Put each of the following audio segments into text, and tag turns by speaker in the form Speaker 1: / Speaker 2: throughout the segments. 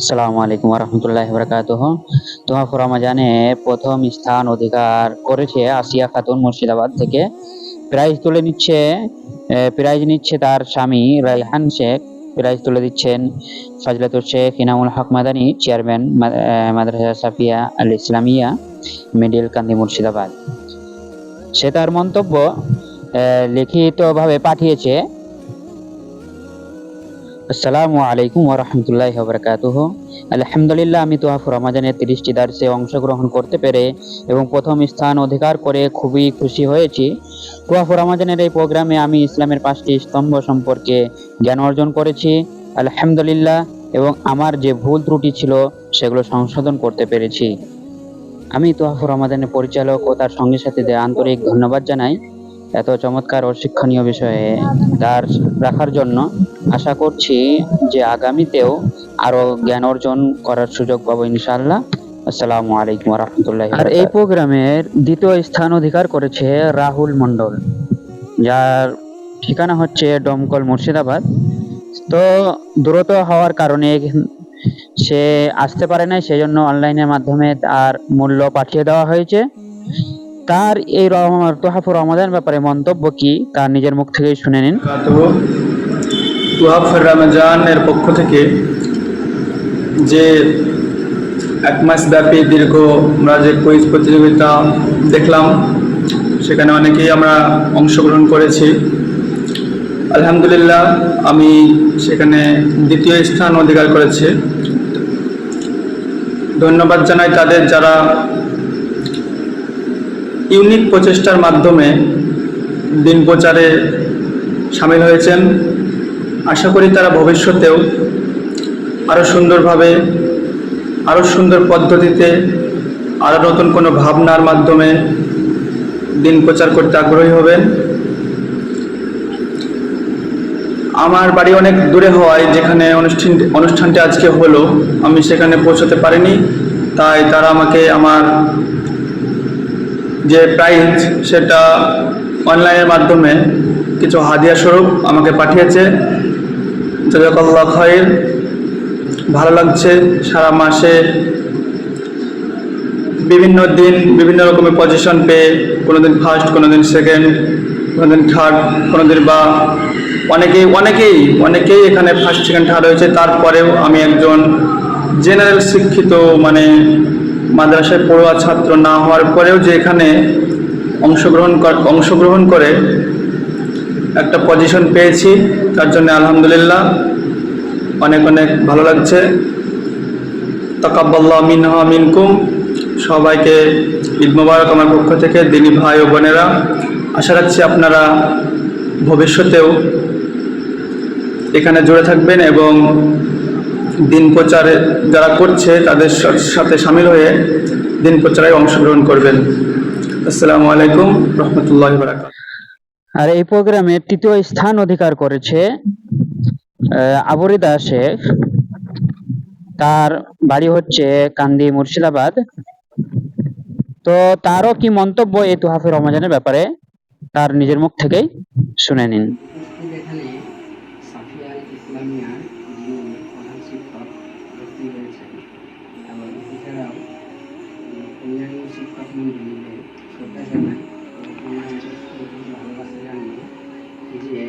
Speaker 1: আসসালামু আলাইকুম রহমতুল্লাহ বরকাত তোমার রমাজানে প্রথম স্থান অধিকার করেছে আসিয়া খাতুন মুর্শিদাবাদ থেকে। প্রাইজ তুলে নিচ্ছে প্রাইজ নিচ্ছে তার স্বামী রাইহান শেখ। প্রাইজ তুলে দিচ্ছেন ফজলাতুর শেখ ইনামুল হক মাদানি, চেয়ারম্যান মাদ্রাসা সাফিয়া আল ইসলামিয়া, মিডিল কান্দি মুর্শিদাবাদ। সে তার মন্তব্য লিখিতভাবে পাঠিয়েছে। আসসালামু আলাইকুম ওয়া রাহমাতুল্লাহি ওয়া বারাকাতুহু আলহামদুলিল্লাহ, আমি তোহাফুর রমাজানের তিরিশটি দার্সে অংশগ্রহণ করতে পেরে এবং প্রথম স্থান অধিকার করে খুবই খুশি হয়েছি। তোহাফুর রমাজানের এই প্রোগ্রামে আমি ইসলামের পাঁচটি স্তম্ভ সম্পর্কে জ্ঞান অর্জন করেছি। আলহামদুলিল্লাহ, এবং আমার যে ভুল ত্রুটি ছিল সেগুলো সংশোধন করতে পেরেছি। আমি তোহাফুর রমাজানের পরিচালক ও তার সঙ্গে সাথীদের আন্তরিক ধন্যবাদ জানাই। এত চমৎকার ও শিক্ষণীয় বিষয়ে তার রাখার জন্য আশা করছি যে আগামীতেও আরও জ্ঞান অর্জন করার সুযোগ পাবো ইনশাআল্লাহ। আসসালামু আলাইকুম রহমতুল্লাহ আর এই প্রোগ্রামের দ্বিতীয় স্থান অধিকার করেছে রাহুল মন্ডল যার ঠিকানা হচ্ছে ডমকল মুর্শিদাবাদ। তো দ্রুত হওয়ার কারণে সে আসতে পারে নাই সেজন্য অনলাইনের মাধ্যমে তার মূল্য পাঠিয়ে দেওয়া হয়েছে। তার এই তোহাফুর রমাদান ব্যাপারে মন্তব্য কি? তার নিজের মুখ থেকেই শুনে নিন।
Speaker 2: তুহাফের রমজানের পক্ষ থেকে যে এক মাস ব্যাপী দীর্ঘ আমরা যে কুইজ প্রতিযোগিতা দেখলাম, সেখানে অনেকেই আমরা অংশগ্রহণ করেছি। আলহামদুলিল্লাহ, আমি সেখানে দ্বিতীয় স্থান অধিকার করেছি। ধন্যবাদ জানাই তাদের যারা ইউনিক প্রচেষ্টার মাধ্যমে দিন প্রচারে সামিল হয়েছেন। আশা করি তারা ভবিষ্যতেও আরও সুন্দরভাবে আরও সুন্দর পদ্ধতিতে আরও নতুন কোনো ভাবনার মাধ্যমে দিন প্রচার করতে আগ্রহী হবেন। আমার বাড়ি অনেক দূরে হওয়ায় যেখানে অনুষ্ঠান, অনুষ্ঠানটি আজকে হলো, আমি সেখানে পৌঁছতে পারিনি। তাই তারা আমাকে আমার যে প্রাইজ সেটা অনলাইনের মাধ্যমে কিছু হাদিয়া স্বরূপ আমাকে পাঠিয়েছে। জাজাকাল্লাহ খয়ের ভালো লাগছে সারা মাসে। বিভিন্ন দিন বিভিন্ন রকমের পজিশন পেয়ে কোনো দিন ফার্স্ট কোনো দিন সেকেন্ড কোনো দিন থার্ড কোনো দিন বা অনেকেই অনেকেই অনেকেই এখানে ফার্স্ট সেকেন্ড থার্ড হয়েছে। তারপরেও আমি একজন জেনারেল শিক্ষিত মানে মাদ্রাসায় পড়ুয়া ছাত্র না হওয়ার পরেও যে এখানে অংশগ্রহণ অংশগ্রহণ করে একটা পজিশন পেয়েছি, তার জন্য আলহামদুলিল্লাহ অনেক অনেক ভালো লাগছে। তাকাব্বাল্লাহ মিনহা মিনকুম। সবাইকে ঈদ মোবারক আমার পক্ষ থেকে, দিনী ভাই ও বোনেরা। আশা রাখছি আপনারা ভবিষ্যতেও এখানে জুড়ে থাকবেন এবং দিন প্রচারে যারা করছে, তাদের সাথে সামিল হয়ে দিন প্রচারে অংশগ্রহণ করবেন। আসসালামু আলাইকুম রহমতুল্লাহ বারাকাত
Speaker 1: আর এই প্রোগ্রামে তৃতীয় স্থান অধিকার করেছে আবরিদা শেখ। তার বাড়ি হচ্ছে কান্দি মুর্শিদাবাদ। তো তারও কি মন্তব্য এই তুহাফে রমজানের ব্যাপারে? তার নিজের মুখ থেকেই শুনে নিন।
Speaker 3: ভালোবাসা যে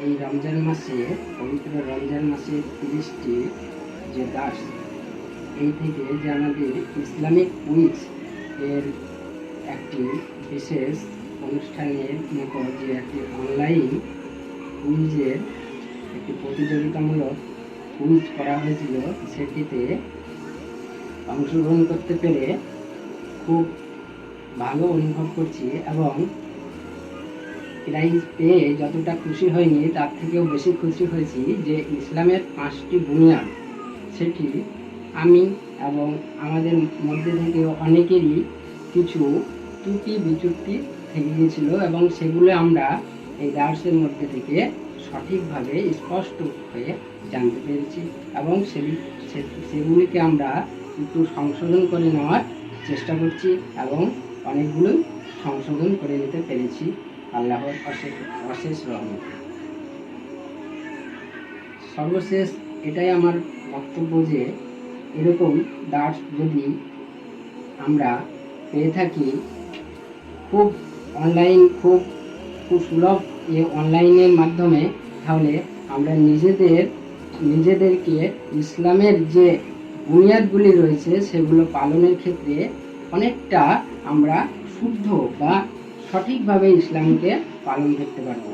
Speaker 3: এই রমজান মাসে পবিত্র রমজান মাসে তিরিশটি যে দাস এই থেকে যে আমাদের ইসলামিক কুইজ এর একটি বিশেষ অনুষ্ঠানের মতো যে একটি অনলাইন কুইজের একটি প্রতিযোগিতামূলক কুইজ করা হয়েছিল সেটিতে অংশগ্রহণ করতে পেরে খুব ভালো অনুভব করছি এবং প্রাইজ পেয়ে যতটা খুশি হয়নি, তার থেকেও বেশি খুশি হয়েছি যে ইসলামের পাঁচটি বুনিয়াদ সেটি আমি এবং আমাদের মধ্যে থেকে অনেকেরই কিছু ত্রুটি বিচ্যুতি থেকে গিয়েছিল এবং সেগুলো আমরা এই দার্সের মধ্যে থেকে সঠিকভাবে স্পষ্ট হয়ে জানতে পেরেছি এবং সেগুলিকে আমরা একটু সংশোধন করে নেওয়ার চেষ্টা করছি এবং অনেকগুলো সংশোধন করে নিতে পেরেছি। আল্লাহর অশেষ অশেষ রহমত। সর্বশেষ এটাই আমার বক্তব্য যে, এরকম দাস যদি আমরা পেয়ে থাকি, খুব অনলাইন, খুব খুব সুলভ এ অনলাইনের মাধ্যমে, তাহলে আমরা নিজেদের, নিজেদেরকে ইসলামের যে বুনিয়াদগুলি রয়েছে সেগুলো পালনের ক্ষেত্রে অনেকটা আমরা শুদ্ধ বা সঠিকভাবে ইসলামকে পালন করতে পারব।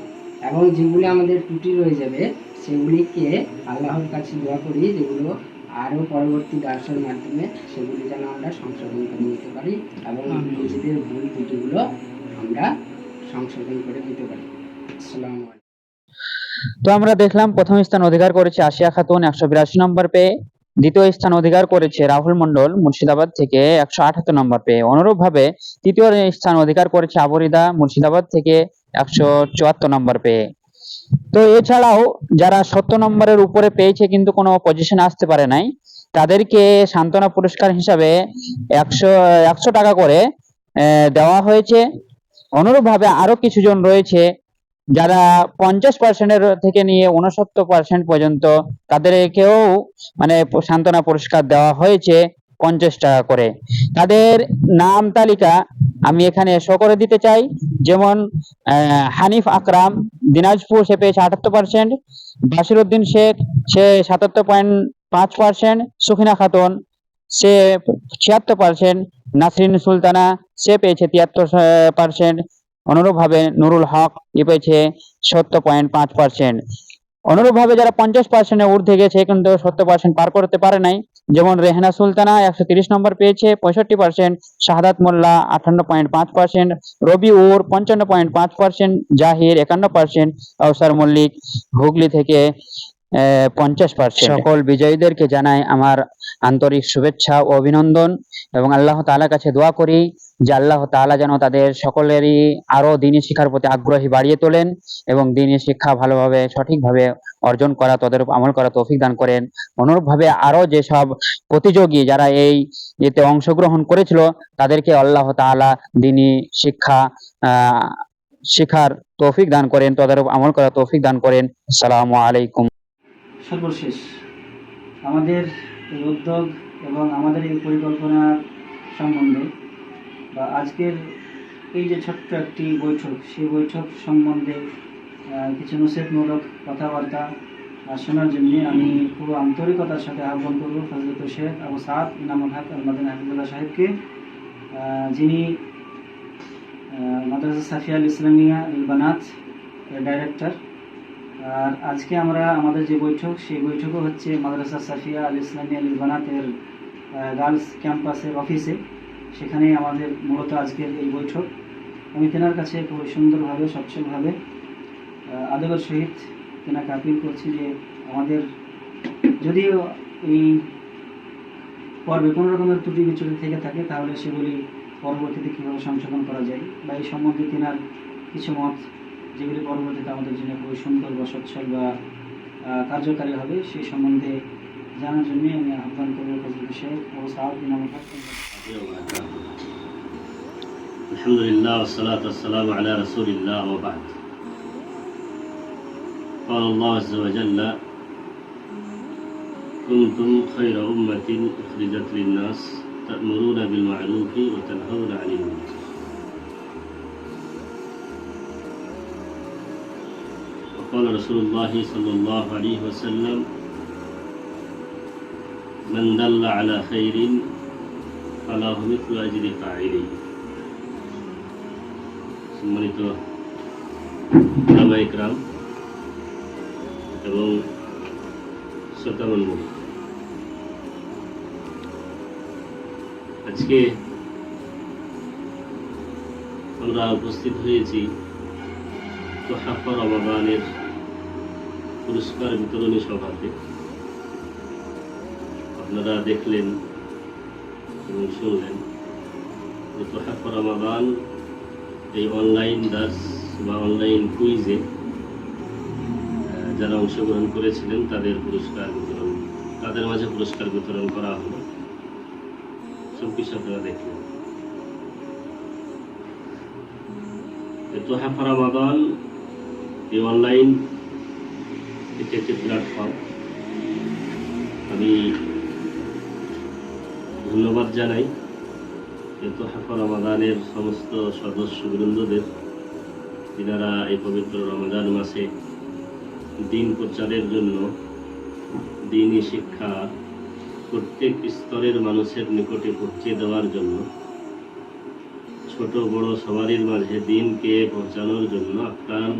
Speaker 3: এবং যেগুলি আমাদের ত্রুটি রয়ে যাবে সেগুলিকে আল্লাহর কাছে দোয়া করি যেগুলো আরও পরবর্তী দাসের মাধ্যমে সেগুলি যেন আমরা সংশোধন করে নিতে পারি এবং নিজেদের ভুল ত্রুটিগুলো আমরা সংশোধন করে নিতে পারি। আসসালামু আলাইকুম।
Speaker 1: তো আমরা দেখলাম প্রথম স্থান অধিকার করেছে আশিয়া খাতুন একশো বিরাশি নম্বর পেয়ে। দ্বিতীয় স্থান অধিকার করেছে রাহুল মন্ডল মুর্শিদাবাদ থেকে একশো আঠাত্তর নম্বর পেয়ে। অনুরূপ ভাবে তৃতীয় স্থান অধিকার করেছে আবরিদা মুর্শিদাবাদ থেকে একশো চুয়াত্তর নম্বর পেয়ে। তো এছাড়াও যারা সত্তর নম্বরের উপরে পেয়েছে কিন্তু কোনো পজিশন আসতে পারে নাই, তাদেরকে সান্ত্বনা পুরস্কার হিসাবে একশো একশো টাকা করে দেওয়া হয়েছে। অনুরূপভাবে আরও কিছু জন রয়েছে যারা পঞ্চাশ পার্সেন্টের থেকে নিয়ে উনসত্তর পার্সেন্ট পর্যন্ত তাদেরকেও মানে সান্ত্বনা পুরস্কার দেওয়া হয়েছে পঞ্চাশ টাকা করে। তাদের নাম তালিকা আমি এখানে শো করে দিতে চাই। যেমন হানিফ আকরাম, দিনাজপুর সে পেয়েছে আটাত্তর পার্সেন্ট বাসিরুদ্দিন শেখ, সে সাতাত্তর পয়েন্ট পাঁচ পার্সেন্ট সুখিনা খাতুন, সে ছিয়াত্তর পার্সেন্ট নাসরিন সুলতানা, সে পেয়েছে তিয়াত্তর পার্সেন্ট অনুরূপভাবে নুরুল হক পেয়েছে সত্তর পয়েন্ট পাঁচ পার্সেন্ট অনুরূপভাবে যারা পঞ্চাশ পার্সেন্টের ঊর্ধ্বে গেছে কিন্তু সত্তর পার্সেন্ট পার করতে পারে নাই, যেমন রেহানা সুলতানা একশো তিরিশ নম্বর পেয়েছে, পঁয়ষট্টি পার্সেন্ট শাহাদাত মোল্লা আটান্ন পয়েন্ট পাঁচ পার্সেন্ট রবি উর পঞ্চান্ন পয়েন্ট পাঁচ পার্সেন্ট জাহির একান্ন পার্সেন্ট আউসার মল্লিক হুগলি থেকে পঞ্চাশ পার্সেন্ট সকল বিজয়ীদেরকে জানাই আমার আন্তরিক শুভেচ্ছা ও অভিনন্দন এবং আল্লাহ তাআলার কাছে দোয়া করি যে আল্লাহ তাআলা যেন তাদের সকলেরই আরও দিনী শিক্ষার প্রতি আগ্রহী বাড়িয়ে তোলেন এবং দিনী শিক্ষা ভালোভাবে, সঠিকভাবে অর্জন করা, তাদের আমল করা তৌফিক দান করেন। অনুরূপভাবে আরও যেসব প্রতিযোগী যারা এই এতে অংশগ্রহণ করেছিল, তাদেরকে আল্লাহ তাআলা দিনী শিক্ষা শিখার তৌফিক দান করেন, তাদের আমল করা তৌফিক দান করেন। আসসালামু আলাইকুম।
Speaker 4: সর্বশেষ আমাদের এই উদ্যোগ এবং আমাদের এই পরিকল্পনার সম্বন্ধে বা আজকের এই যে ছোট্ট একটি বৈঠক, সেই বৈঠক সম্বন্ধে কিছু নসিহতমূলক কথাবার্তা শোনার জন্য আমি খুব আন্তরিকতার সাথে আহ্বান করব ফজলত শেখ আবু সাদ ইনামুল হক আলমাদিন হাফিজুল্লাহ সাহেবকে। যিনি মাদ্রাসা সাফিয়াল ইসলামিয়া এর ডাইরেক্টর আর আজকে আমরা আমাদের যে বৈঠক, সেই বৈঠকও হচ্ছে মাদ্রাসা সাফিয়া আল ইসলামিয়া আল বানাতের গার্লস ক্যাম্পাসের অফিসে। সেখানেই আমাদের মূলত আজকের এই বৈঠক। আমি তেনার কাছে খুব সুন্দরভাবে সচ্ছলভাবে আদবের সহিত তেনাকে আপিল করছি যে আমাদের যদিও এই পর্বে কোনো রকমের ত্রুটি বিচ্যুতি থেকে থাকে, তাহলে সেগুলি পরবর্তীতে কীভাবে সংশোধন করা যায় বা এই সম্বন্ধে তেনার কিছু মত যেগুলি পরবর্তীতে আমাদের জন্য খুবই সুন্দর বা সচ্ছল বা আহ, কার্যকারী হবে সেই সম্বন্ধে জানার জন্যই আমি আহ্বান করবো ফজল শেখ ও সাহাউদ্দিন আমার
Speaker 5: الحمد لله والصلاة والسلام على رسول الله وبعد قال الله عز وجل كنتم خير أمة أخرجت للناس تأمرون بالمعروف وتنهون عن المنكر وقال رسول الله صلى الله عليه وسلم من دل على خير فله مثل أجر فاعله সম্মানিত ইকরাম এবং শ্রোতামণ্ডলী আজকে আমরা উপস্থিত হয়েছি তোহাফা রমাদানের পুরস্কার বিতরণী সভাতে আপনারা দেখলেন এবং শুনলেন যে তোহাফা রমাদান এই অনলাইন দাস বা অনলাইন কুইজে যারা অংশগ্রহণ করেছিলেন তাদের পুরস্কার বিতরণ, তাদের মাঝে পুরস্কার বিতরণ করা হলো। সব কিছু আপনারা দেখলেন। তোহাফা রমাদান, এই অনলাইন এটি একটি প্ল্যাটফর্ম আমি ধন্যবাদ জানাই যে তোহাফা রমাদানের সমস্ত সদস্যবৃন্দদের। যারা এই পবিত্র রমাদান মাসে দিন প্রচারের জন্য দিনই শিক্ষা প্রত্যেক স্তরের মানুষের নিকটে পৌঁছে দেওয়ার জন্য, ছোট বড় সবারই মাঝে দিনকে পৌঁছানোর জন্য আপ্রাণ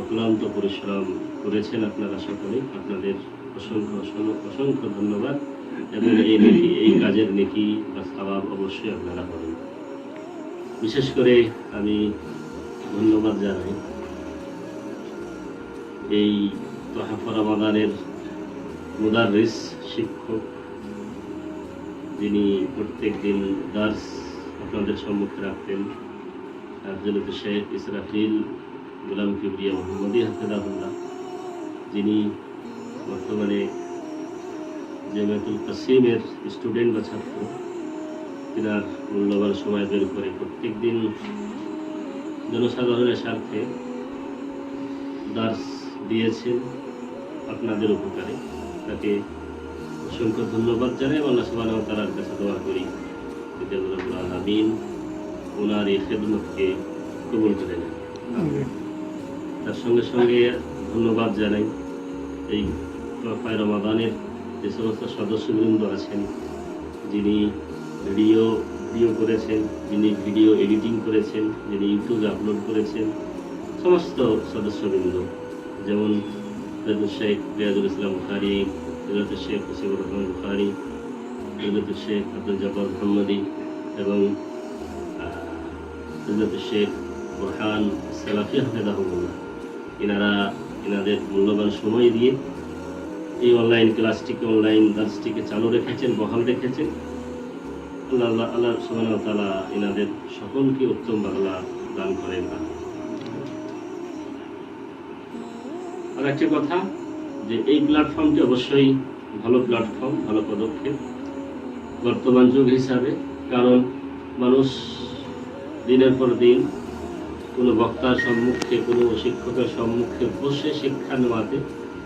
Speaker 5: অক্লান্ত পরিশ্রম করেছেন আপনারা সকলে আপনাদের অসংখ্য অসংখ্য অসংখ্য ধন্যবাদ। এবং এই নেকি এই কাজের নেকি বা স্বভাব অবশ্যই আপনারা পাবেন। বিশেষ করে আমি ধন্যবাদ জানাই এই তোহাফা রমাদানের মুদারিস শিক্ষক, যিনি প্রত্যেক দিন দার্স আপনাদের সম্মুখে রাখতেন। আফজলুল শেখ ইসরাফিল গোলাম কিবরিয়া মোহাম্মদী হাফেদাহুল্লাহ যিনি বর্তমানে জামিয়াতুল কাসিমের স্টুডেন্ট বা ছাত্র, তিনার মূল্যবান সময় বের করে প্রত্যেক দিন জনসাধারণের স্বার্থে দাস দিয়েছেন আপনাদের উপকারে। তাকে অসংখ্য ধন্যবাদ জানাই এবং আল্লাহ সুবহানাহু ওয়া তাআলার কাছে দোয়া করি যে আলামিন ওনার এই খেদমতকে কবুল করে নেন। তার সঙ্গে সঙ্গে ধন্যবাদ জানাই এই তোফায় রমাদানের যে সমস্ত সদস্যবৃন্দ আছেন, যিনি ভিডিও ভিডিও করেছেন, যিনি ভিডিও এডিটিং করেছেন, যিনি ইউটিউবে আপলোড করেছেন, সমস্ত সদস্যবৃন্দ। যেমন হজরত শেখ রিয়াজুল ইসলাম বুখারি হজরত শেখ মুসিবুর রহমান বুখারি হজরত শেখ আব্দুল জব্বার মোহাম্মদী এবং হজরত শেখ বোরহান সালাফি হাফেদাহুল্লাহ এনারা এনাদের মূল্যবান সময় দিয়ে এই অনলাইন ক্লাসটিকে অনলাইন দাসটিকে চালু রেখেছেন, বহাল রেখেছেন। আল্লাহ আল্লাহ সুবহানাহু ওয়া এনাদের সকলকে উত্তম বাংলা দান করেন। আর একটি কথা, যে এই প্ল্যাটফর্মটি অবশ্যই ভালো প্ল্যাটফর্ম ভালো পদক্ষেপ বর্তমান যুগ হিসাবে, কারণ মানুষ দিনের পর দিন কোনো বক্তার সম্মুখে কোনো শিক্ষকের সম্মুখে বসে শিক্ষা নেওয়াতে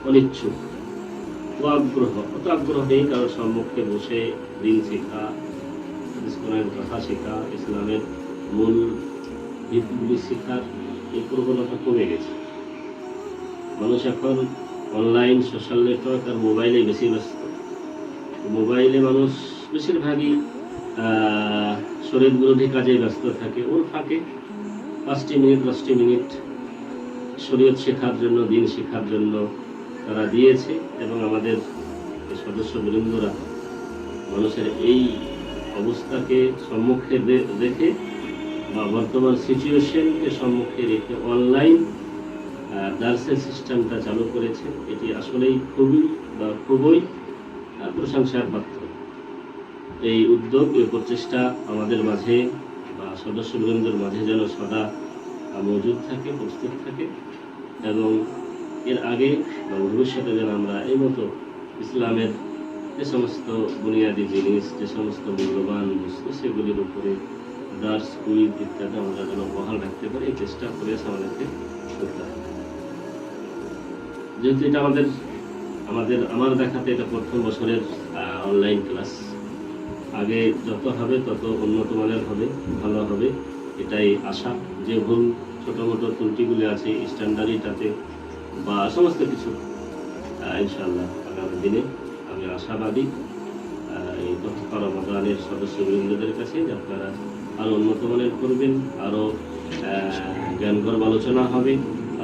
Speaker 5: অনিচ্ছুক আগ্রহ অত আগ্রহ নেই কারোর সম্মুখে বসে দিন শেখা কোরআনের কথা শেখা ইসলামের মূল ভিতগুলি শেখার এই প্রবণতা কমে গেছে। মানুষ এখন অনলাইন সোশ্যাল নেটওয়ার্ক আর মোবাইলে বেশি ব্যস্ত। মোবাইলে মানুষ বেশিরভাগই আহ, শরীর বিরোধী কাজে ব্যস্ত থাকে ওর ফাঁকে পাঁচটি মিনিট, দশটি মিনিট শরীয়ত শেখার জন্য, দিন শেখার জন্য তারা দিয়েছে এবং আমাদের সদস্যবৃন্দরা মানুষের এই অবস্থাকে সম্মুখে রেখে বা বর্তমান সিচুয়েশনকে সম্মুখে রেখে অনলাইন দার্সের সিস্টেমটা চালু করেছে। এটি আসলেই খুবই বা খুবই প্রশংসার পাত্র। এই উদ্যোগ, এই প্রচেষ্টা আমাদের মাঝে বা সদস্যবৃন্দের মাঝে যেন সদা মজুদ থাকে প্রস্তুত থাকে। এবং এর আগে বা ভবিষ্যতে যেন আমরা এই মতো ইসলামের যে সমস্ত বুনিয়াদী জিনিস, যে সমস্ত মূল্যবান বস্তু, সেগুলির উপরে দার্স, কুইজ ইত্যাদি আমরা যেন বহাল রাখতে পারি, এই চেষ্টা করে আমাদেরকে করতে হবে। যেহেতু এটা আমাদের আমাদের, আমার দেখাতে এটা প্রথম বছরের অনলাইন ক্লাস আগে যত হবে, তত উন্নত মানের হবে, ভালো হবে, এটাই আশা। যে ভুল ছোটো মোটো ত্রুটিগুলি আছে স্ট্যান্ডার্ডিটাতে বা সমস্ত কিছু ইনশাল্লাহ আগামী দিনে আমি আশাবাদী এই তথ্য রমাদানের সদস্যবৃন্দদের কাছে যে আপনারা আরও উন্নত মানের করবেন আরও জ্ঞানগর্ব আলোচনা হবে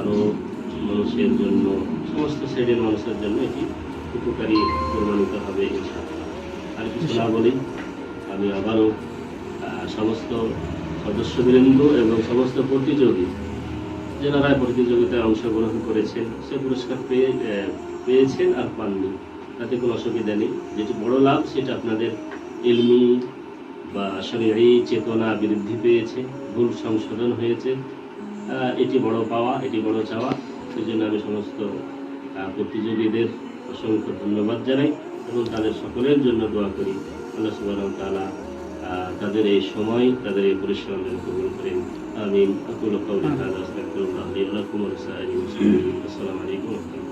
Speaker 5: আরও মানুষের জন্য, সমস্ত শ্রেণির মানুষের জন্য এটি উপকারী প্রমাণিত হবে, ইনশাআল্লাহ। আর কিছু না বলি, আমি আবারও সমস্ত সদস্যবৃন্দ এবং সমস্ত প্রতিযোগী যারা প্রতিযোগিতায় অংশগ্রহণ করেছেন, সে পুরস্কার পেয়ে পেয়েছেন আর পাননি। তাতে কোনো অসুবিধা নেই। যেটি বড় লাভ, সেটা আপনাদের এলমি বা শরীরী চেতনা বৃদ্ধি পেয়েছে, ভুল সংশোধন হয়েছে। এটি বড় পাওয়া, এটি বড় চাওয়া সেই জন্য আমি সমস্ত প্রতিযোগীদের অসংখ্য ধন্যবাদ জানাই। এবং তাদের সকলের জন্য দোয়া করি। আল্লাহ সুবাহ তালা তাদের এই সময়, তাদের এই পরিশ্রম যেন কবুল করেন। আমিন। আকুল কাউলি আসসালামু আলাইকুম